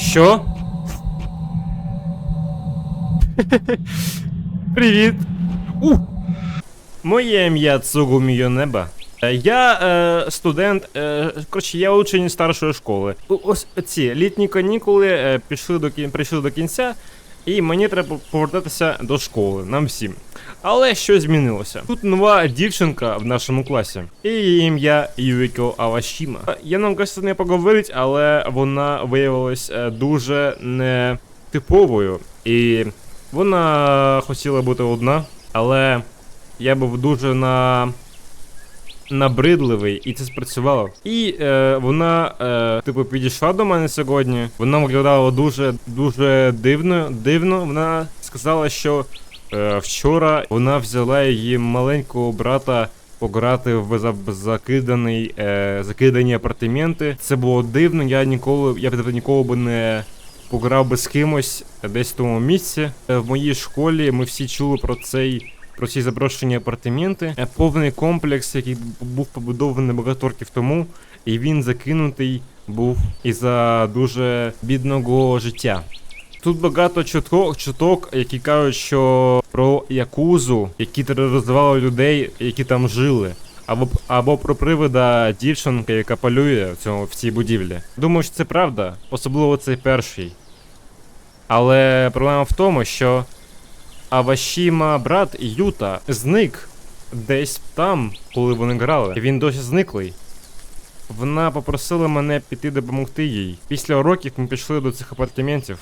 Що? Привіт. У! Моє ім'я Цугумі Йонеба. Я е, студент, е, коротше, я учень старшої школи. Ось ці літні канікули е, пішли до кін... прийшли до кінця, і мені треба повертатися до школи, нам всім. Але щось змінилося. Тут нова дівчинка в нашому класі, і її ім'я Юріко Авашіма. Я намагався з нею поговорити, але вона виявилась е, дуже нетиповою. І вона хотіла бути одна, але я був дуже на. Набридливий, і це спрацювало. І е, вона, е, типу, підійшла до мене сьогодні. Вона виглядала дуже дуже дивно. Дивно. Вона сказала, що е, вчора вона взяла її маленького брата пограти в закиданий, е, закидані апартаменти. Це було дивно. Я ніколи, я б ніколи би не пограв би з кимось десь в тому місці. Е, В моїй школі ми всі чули про цей. Про ці заброшені апартаменти. Е, Повний комплекс, який був побудований багато років тому, і він закинутий був із-за дуже бідного життя. Тут багато чуток, які кажуть, що про якузу, які тероризували людей, які там жили. Або, або про привида дівчинки, яка полює в, цьому, в цій будівлі. Думаю, що це правда, особливо цей перший. Але проблема в тому, що Авашіма брат Юта зник десь там, коли вони грали. Він досі зниклий. Вона попросила мене піти допомогти їй. Після уроків ми пішли до цих апартаментів.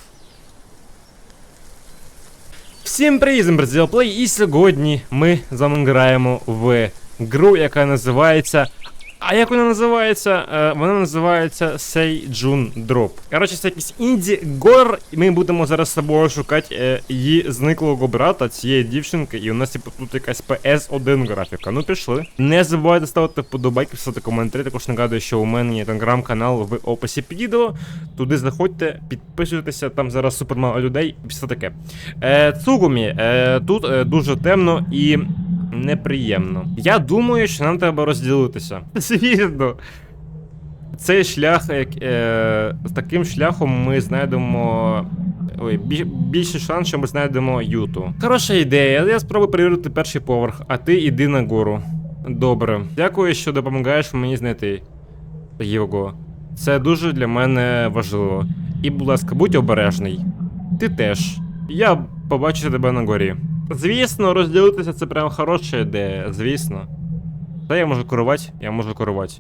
Всім привіт, Play, і сьогодні ми з вами граємо в гру, яка називається. А як вона називається? Е, вона називається Seijun Drop. Коротше, це якийсь інді гор, і ми будемо зараз з собою шукати е, її зниклого брата, цієї дівчинки, і у нас типу тут якась PS1 графіка. Ну пішли. Не забувайте ставити вподобайки, писати коментарі. Також нагадую, що у мене є телеграм-канал в описі під відео. Туди заходьте, підписуйтеся, там зараз супер мало людей і все таке. Е, Цугумі, тут дуже темно і неприємно. Я думаю, що нам треба розділитися. Звісно. Цей шлях, як, е, з таким шляхом ми знайдемо. Ой, бі- більший шанс, що ми знайдемо Юту. Хороша ідея, я спробую перевірити перший поверх, а ти йди на гору. Добре. Дякую, що допомагаєш мені знайти його. Це дуже для мене важливо. І, будь ласка, будь обережний. Ти теж. Я побачу тебе на горі. Звісно, розділитися це прям хороша ідея, звісно. Та я можу керувати, я можу керувати.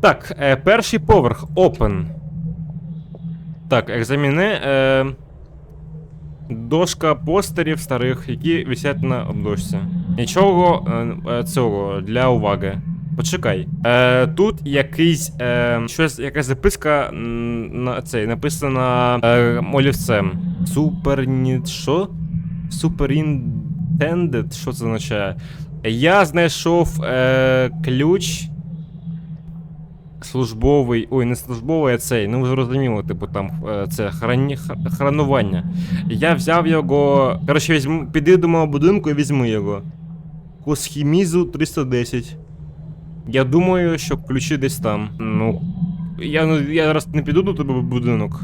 Так, е, перший поверх Open. Так, екзаміне. Е, дошка постерів старих, які висять на обдошці. Нічого е, е, цього для уваги. Почекай. Е, тут якийсь е, щось, якась записка на цей написана е, олівцем. Супер що? Superintended, що це означає? Я знайшов е, ключ. Службовий. Ой, не службовий, а цей. Ну, ви зрозуміло, типу там е, це храні, хранування. Я взяв його. Коротше, візьму, піду до мого будинку і візьму його. Косхімізу 310. Я думаю, що ключі десь там. Ну. Я, ну, я зараз не піду до тебе будинок.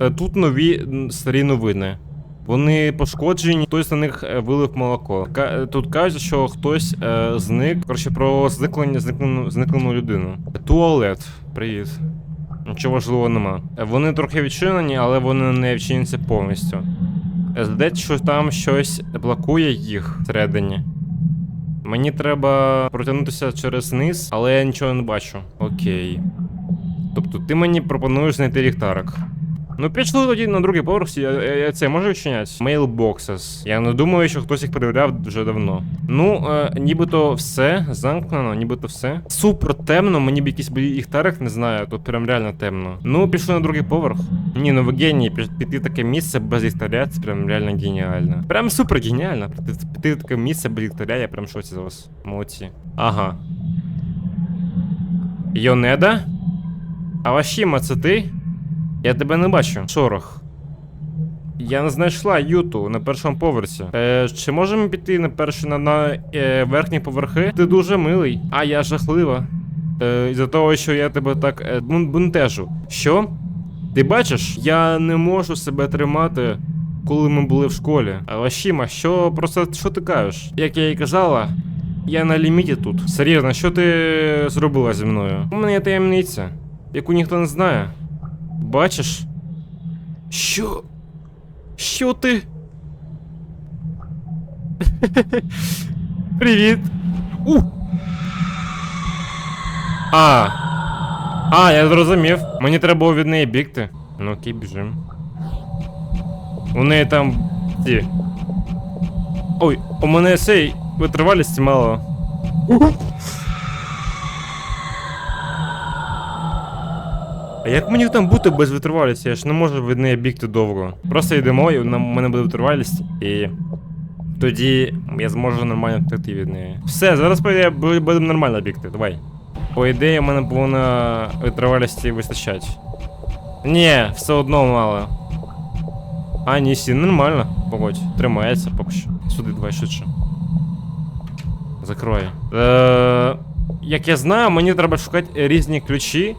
Е, Тут нові старі новини. Вони пошкоджені, хтось на них е, вилив молоко. Е, Тут кажуть, що хтось е, зник. Коротше, про зниклення зниклену, зниклену людину. Туалет. Привіт. Нічого важливого нема. Е, Вони трохи відчинені, але вони не відчиняться повністю. Здається, що там щось блокує їх всередині. Мені треба протягнутися через низ, але я нічого не бачу. Окей. Тобто ти мені пропонуєш знайти ліхтарик. Ну, пішли тоді на другий поверх, я, я, я це можу відчиняти? Mailboxes. Я не думаю, що хтось їх перевіряв вже давно. Ну, е, нібито все замкнено, нібито все. Супер темно, мені б якийсь ліхтарик, не знаю, тут прям реально темно. Ну, пішли на другий поверх. Ні, ну ви генії, пі- піти в таке місце без ліхтаря, це прям реально геніально. Прям супер геніально. Піти, таке місце без ліхтаря, я прям в шоці за вас. Молодці. Ага. Йонеда? Авашіма, це ти? Я тебе не бачу. Шорох. Я не знайшла Юту на першому поверсі. Е, чи можемо піти на перші на, на е, верхні поверхи? Ти дуже милий, а я жахлива. Е, із-за того, що я тебе так е, бунтежу. Що? Ти бачиш, я не можу себе тримати, коли ми були в школі. Але Шіма, що просто що ти кажеш? Як я і казала, я на ліміті тут. Серйозно, що ти зробила зі мною? У мене є таємниця, яку ніхто не знає. Бачиш? Що? Що ти? Привіт. У! А. А, я зрозумів. Мені треба було від неї бігти. Ну окей, біжим. У неї там. Ті. Ой, у мене цей витривалісті мало. А як мені там бути без витривалісті? Я ж не можу від неї бігти довго. Просто йдемо, і у мене буде витривалість, і тоді я зможу нормально втекти від неї. Все, зараз по ідеї, бу- будемо нормально бігти, давай. По ідеї, у мене повинна витривалісті вистачати. Ні, все одно мало. А, ні, сі, нормально. Погодь, тримається поки що. Сюди, давай швидше. Закрой. Е, як я знаю, мені треба шукати різні ключі.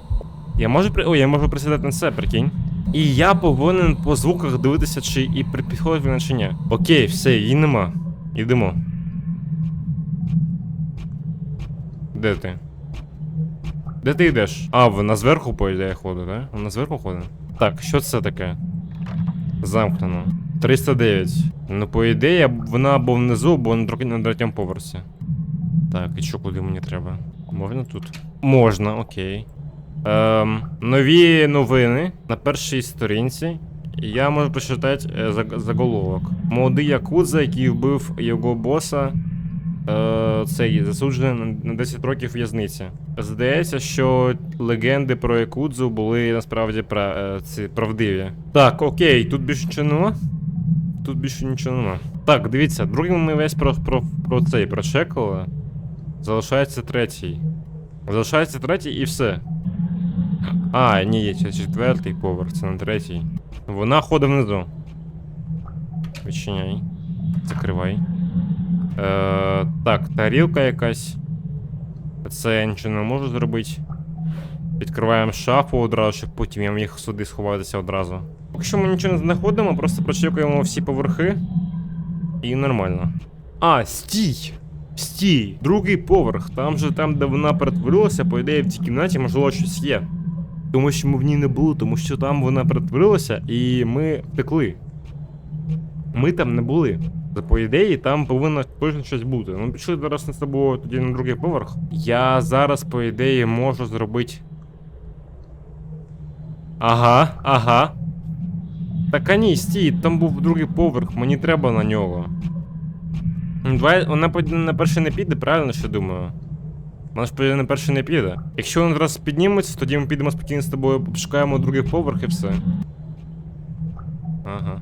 Я можу при. Ой, я можу присідати на це, прикинь. І я повинен по звуках дивитися, чи і підходить вона чи ні. Окей, все, її нема. Йдемо. Де ти? Де ти йдеш? А, вона зверху, по ідеї, ходить, так? Вона зверху ходить? Так, що це таке? Замкнено. 309. Ну, по ідеї, вона або внизу, або на третьому поверсі. Так, і що, куди мені треба? Можна тут? Можна, окей. Ем, нові новини на першій сторінці. Я можу прочитати е, заголовок. Молодий Якудза, який вбив його боса. Е, цей засуджений на- на 10 років в'язниці. Здається, що легенди про Якудзу були насправді пра, е, ці, правдиві. Так, окей, тут більше нічого нема. Тут більше нічого нема. Так, дивіться, другий ми весь про, про, про цей прочекали. Залишається третій. Залишається третій і все. А, ні, є четвертий поверх, це на третій. Вона ходить внизу. Відчиняй. Закривай. Е, так, тарілка якась. Це я нічого не можу зробити. Відкриваємо шафу одразу, щоб потім я міг сюди сховатися одразу. Поки що ми нічого не знаходимо, просто прочекуємо всі поверхи. І нормально. А, стій! Стій! Другий поверх. Там же там, де вона перетворилася, по ідеї в цій кімнаті, можливо, щось є. Тому що ми в ній не були, тому що там вона перетворилася і ми втекли. Ми там не були. По ідеї, там повинно точно щось бути. Ну, пішли зараз з тобою тоді на другий поверх. Я зараз, по ідеї, можу зробити. Ага, ага. Так а ні, стій, там був другий поверх, мені треба на нього. Давай, вона на перший не піде, правильно що думаю? Вона ж на перший не піде. Якщо він зараз підніметься, тоді ми підемо спокійно з тобою, пошукаємо другий поверх і все. Ага.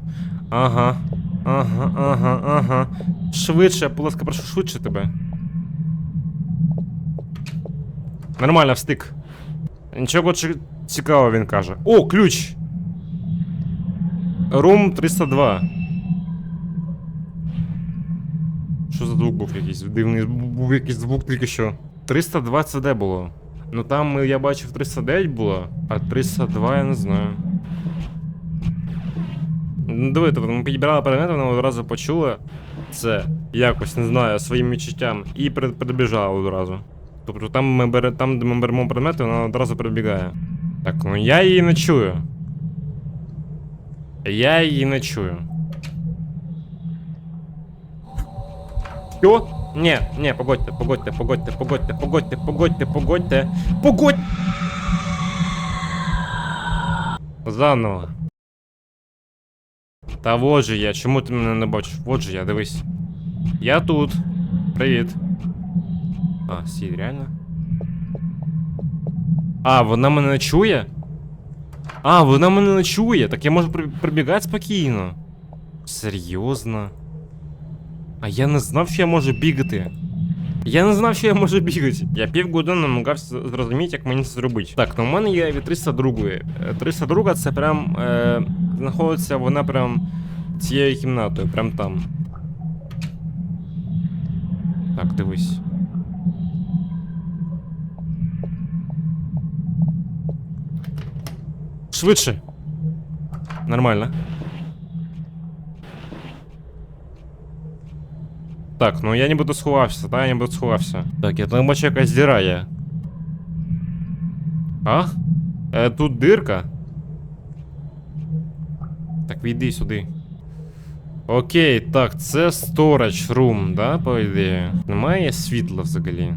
Ага. Ага, ага, ага. Швидше, будь ласка, прошу швидше тебе. Нормально, встиг. Нічого цікавого він каже. О, ключ! Рум 302. Що за звук був якийсь? Дивний бу- був якийсь звук тільки що. 302 це де було? Ну там е, я бачив 309 було, а 302 я не знаю. Ну, диви, тобто ми підібрали предмети, вона одразу почула це якось, не знаю, своїм відчуттям, і при- прибіжала одразу. Тобто там, ми бере, там, де ми беремо предмети, вона одразу прибігає. Так, ну я її не чую. Я її не чую. Що? Ні, ні, погодьте, погодьте, погодьте, погодьте, погодьте, погодьте, погодьте. Погодь! Заново. Та вот же я, чому ти мене не бачиш? Вот же я, дивись. Я тут. Привіт. А, сі, реально? А, вона мене не чує? А, вона мене не чує. Так я можу при- прибігати спокійно. Серйозно? А я не знав, що я можу бігати. Я не знав, що я можу бігати. Я півгодини намагався зрозуміти, як мені це зробити. Так, ну в мене є від 302. Е, 302 це прям. Е, знаходиться вона прям цією кімнатою, прям там. Так, дивись. Швидше. Нормально. Так, ну я ніби сховався, та я ніби сховався. Так, я там бачу якась діра є. А? Е, тут дирка. Так, відійди сюди. Окей, так, це storage room, да, по ідеї. Немає світла взагалі.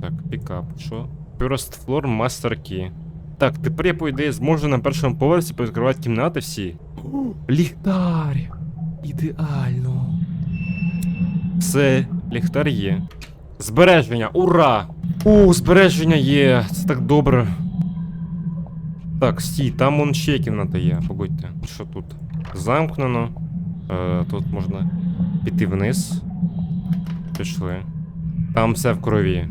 Так, пікап, що? First floor master key. Так, тепер я, по ідеї, зможу на першому поверсі повідкривати кімнати всі. Ліхтар! Ідеально. Все, ліхтар є. Збереження, ура! У, збереження є, це так добре. Так, стій, там вон ще кімната є, погодьте. Що тут? Замкнено. Е, тут можна піти вниз. Пішли. Там все в крові.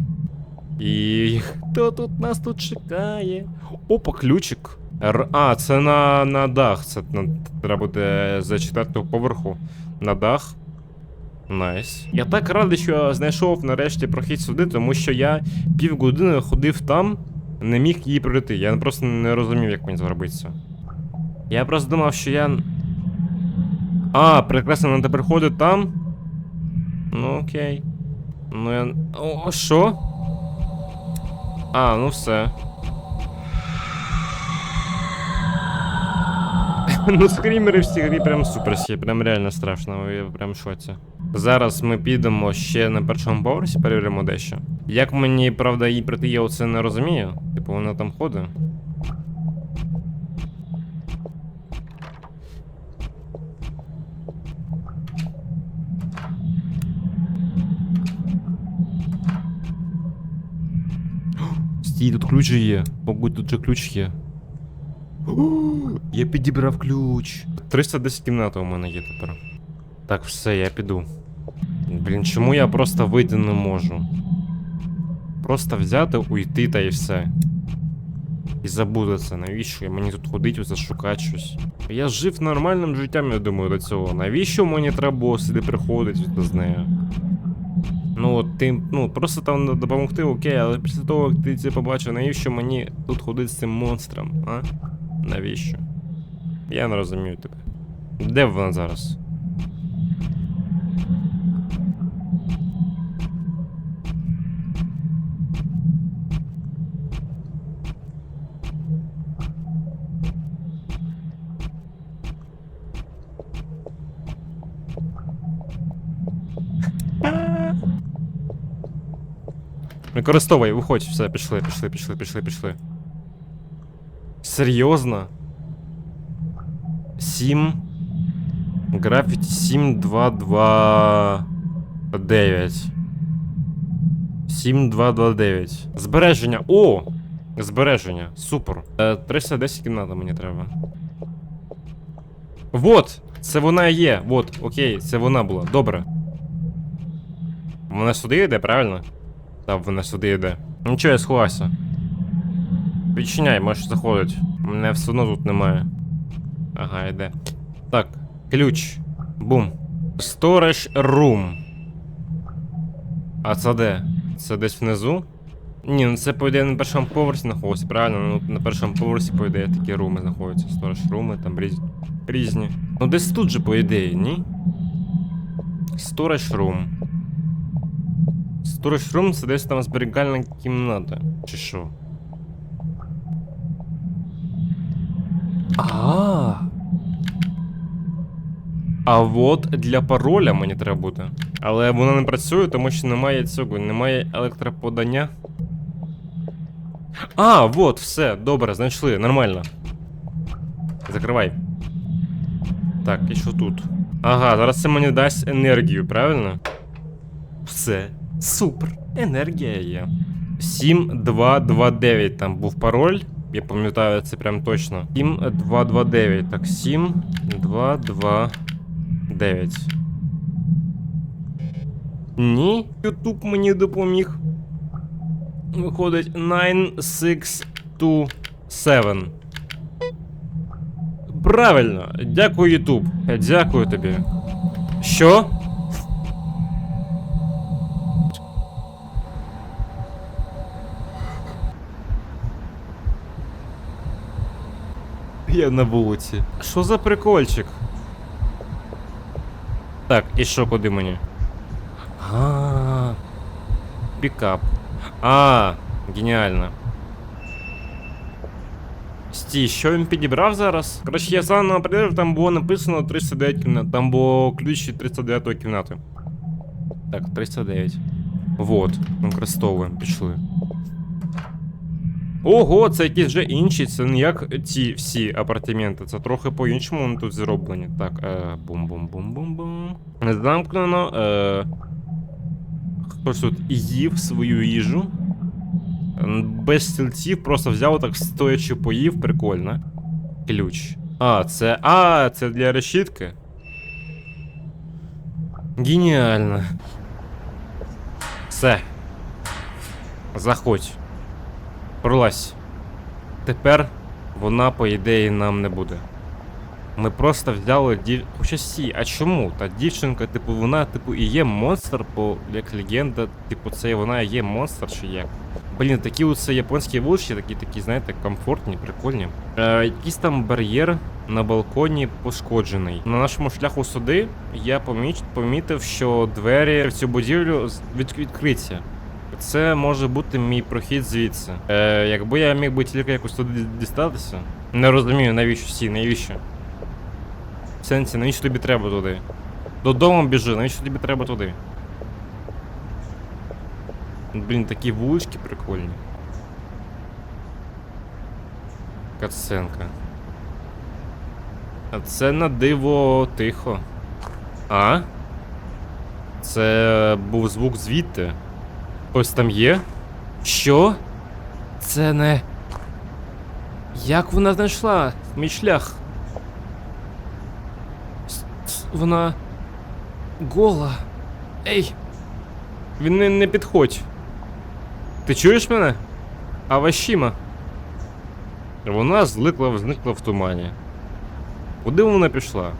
І хто тут нас тут чекає? Опа, ключик. Р... А, це на, на дах. Це на... треба буде з четвертого поверху на дах. Найс. Я так радий, що знайшов нарешті прохід сюди, тому що я півгодини ходив там, не міг її пройти. Я просто не розумів, як мені зробиться. Я просто думав, що я. А, прекрасно, тепер ходить там. Ну окей. Ну я. О, що? А, ну все. ну, скрімери в цій грі прям супер прям реально страшно, я прям в шоці. Зараз ми підемо ще на першому поверсі, перевіримо дещо. Як мені, правда, їй прийти, я оце не розумію. Типу, вона там ходить. Стій, тут ключ є. Мабуть, тут же ключ є. Я підібрав ключ. 310 кімната у мене є тепер. Так, все, я піду. Блін, чому я просто вийти не можу? Просто взяти, уйти та і все. І забути це, навіщо мені тут ходить, оце шукати щось. Я жив нормальним життям, я думаю, до цього. Навіщо мені треба було сюди приходити з нею? Ну, от ти, ну, просто там допомогти, окей, але після того, як ти це побачив, навіщо мені тут ходити з цим монстром, а? Навіщо? Я не розумію тебе. Де вона зараз? Використовуй, виходь, все, пішли, пішли, пішли, пішли, пішли. Серйозно? 7. Графіті 7, 2, 2, 9. 7, 2, 2, 9. Збереження. О! Збереження. Супер. Е, 310 кімната мені треба. Вот! Це вона є. Вот, окей, це вона була. Добре. Вона сюди йде, правильно? Так, вона сюди йде. Нічого, я сховався. Відчиняй, можеш заходити. Мене все одно тут немає. Ага, йде. Так, ключ. Бум. Storage room. А це де? Це десь внизу? Ні, ну це по ідеї на першому поверсі знаходиться, правильно? Ну на першому поверсі, по ідеї, такі руми знаходяться. Storage руми, там різ... різні. Ну десь тут же, по ідеї, ні? Storage room. Storage room це десь там зберігальна кімната. Чи що? А. А от для пароля мені треба буде. Але воно не працює, тому що немає цього, немає електроподання. А, вот, все, добре, знайшли, нормально. Закривай. Так, і що тут? Ага, зараз це мені дасть енергію, правильно? Все. Супер. Енергія є. 7229 там був пароль. Я пам'ятаю це прям точно. 7229. Так, 7229. Ні, Ютуб мені допоміг. Виходить 9627. Правильно. Дякую, Ютуб. Дякую тобі. Що? Я на вулиці. Що за прикольчик? Так, і що куди мені? А, пікап. А, геніально. Стій, що він підібрав зараз? Коротше, я заново перевірив, там було написано 309 кімнат. Там було ключ 309 кімнати. Так, 309. Вот, використовуємо, пішли. Ого, це якісь вже інші, це не як ці всі апартаменти, це трохи по-іншому вони тут зроблені. Так, е, бум-бум-бум-бум-бум. Замкнено. Е, хтось тут їв свою їжу. Без стільців просто взяв так стоячи поїв, прикольно. Ключ. А, це. А, це для решітки. Геніально. Все. Заходь. Пролазь. Тепер вона, по ідеї, нам не буде. Ми просто взяли дів... Хоча сі, а чому? Та дівчинка, типу, вона, типу, і є монстр, бо як легенда, типу, це вона є монстр чи як. Блін, такі оце японські вулички, такі, такі, знаєте, комфортні, прикольні. Е, якийсь там бар'єр на балконі пошкоджений. На нашому шляху сюди я поміч... помітив, що двері в цю будівлю від... відкриті. Це може бути мій прохід звідси. Е, якби я міг би тільки якось туди дістатися. Не розумію, навіщо сі, навіщо? В сенсі, навіщо тобі треба туди? Додому біжи, навіщо тобі треба туди? Блін, такі вулички прикольні. Катсценка. А це на диво тихо. А? Це був звук звідти. Ось там є. Що? Це не. Як вона знайшла мій шлях? Вона. гола. Ей! Він не, не підходь. Ти чуєш мене? Авашіма. Вона зликла, зникла в тумані. Куди вона пішла?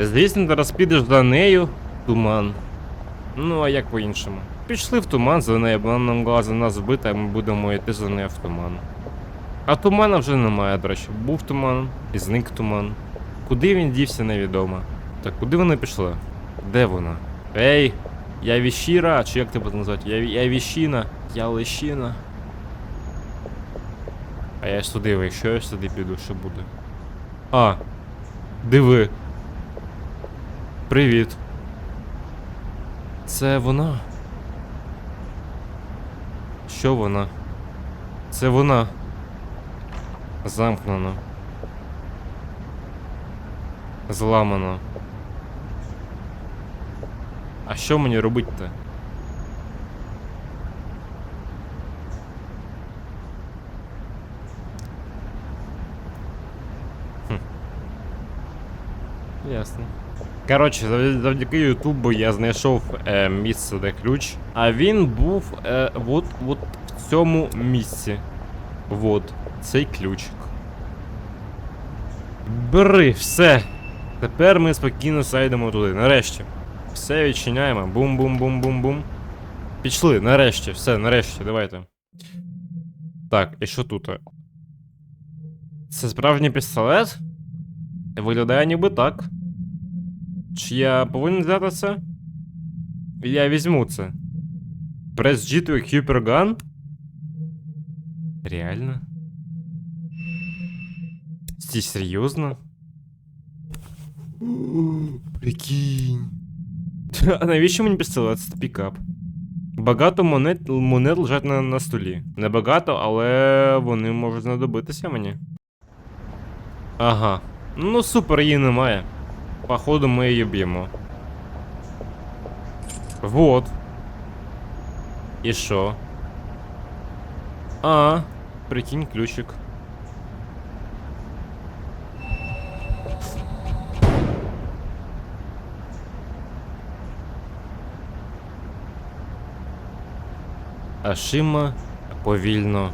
Звісно, зараз підеш за нею. Туман. Ну, а як по-іншому? Пішли в туман за нею, вона могла за нас вбити, а ми будемо йти за нею в туман. А тумана вже немає, до речі. Був туман і зник туман. Куди він дівся, невідомо. Так куди вона пішла? Де вона? Ей! Я віщіра, чи як тебе назвати? Я, я віщіна, я лещина. А я ж туди, я сюди піду, що буде? А, диви. Привіт. Це вона. Що вона? Це вона. Замкнено. Зламано. А що мені робити-то? Ясно. Коротше, завдяки Ютубу я знайшов е, місце, де ключ. А він був е, от, от в цьому місці. Вот, цей ключик. Бери, все. Тепер ми спокійно зайдемо туди. Нарешті. Все відчиняємо. Бум-бум-бум-бум-бум. Пішли, нарешті, все, нарешті, давайте. Так, і що тут? Це справжній пістолет? Виглядає ніби так. Чи я повинен взяти це? Я візьму це. Press G to equip gun? Реально? Стій, серйозно? Прикинь. А навіщо мені пістолет? Це пікап. Багато монет, монет лежать на, на столі. Небагато, але вони можуть знадобитися мені. Ага. Ну супер, її немає. Походу ми її б'ємо. Вот. І що? А, прикинь, ключик. Ашима повільно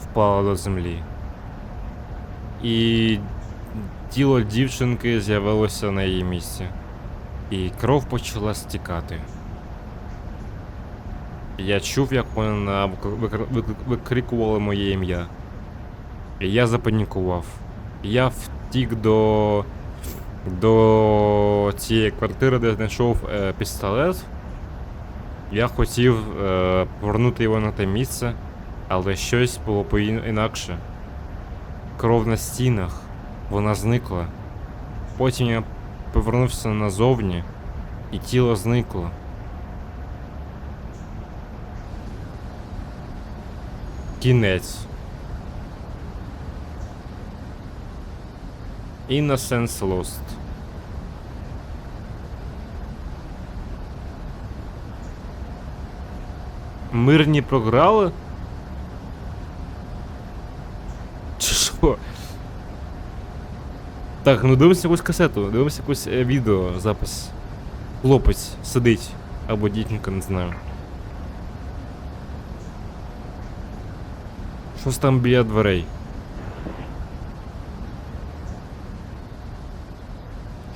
впала до землі. І тіло дівчинки з'явилося на її місці. І кров почала стікати. Я чув, як вона викр- моє ім'я. І я запанікував. Я втік до. до цієї квартири, де знайшов е, пістолет. Я хотів е, повернути його на те місце, але щось було поін- інакше. Кров на стінах, вона зникла. Потім я повернувся назовні, і тіло зникло. Кінець. Innocence Lost. Мирні програли? Чи що? Так, ну дивимося якусь касету, дивимося якусь е, відео, запис. Хлопець сидить. Або дівчинка, не знаю. Щось там біля дверей.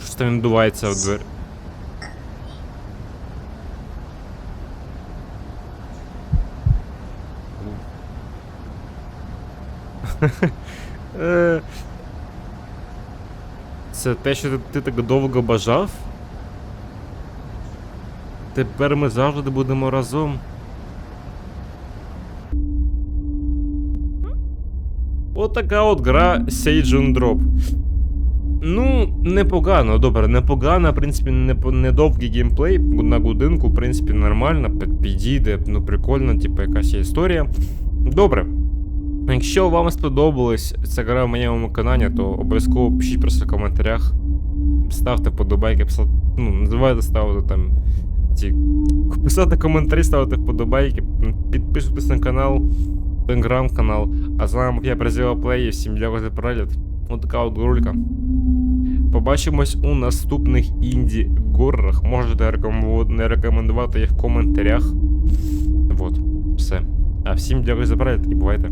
Щось там відбувається в двері. Е, Це те, що ти, так довго бажав? Тепер ми завжди будемо разом. Отака от гра Sage on Drop. Ну, непогано, добре, непогано, в принципі, не, по- не геймплей на годинку, в принципі, нормально, підійде, ну прикольно, типу, якась є історія. Добре. Якщо вам сподобалась ця гра в моєму каналі, то обов'язково пишіть просто в коментарях. Ставте вподобайки, писати, ну, не ставити там ці. Писати коментарі, ставити вподобайки, підписуйтесь на канал, телеграм-канал. А з вами я Бразила Плей, і всім дякую за перегляд. Ось от рулька. Побачимось у наступних інді горрах. Можете не рекомендувати їх в коментарях. Вот, все. А всім дякую за перегляд і бувайте.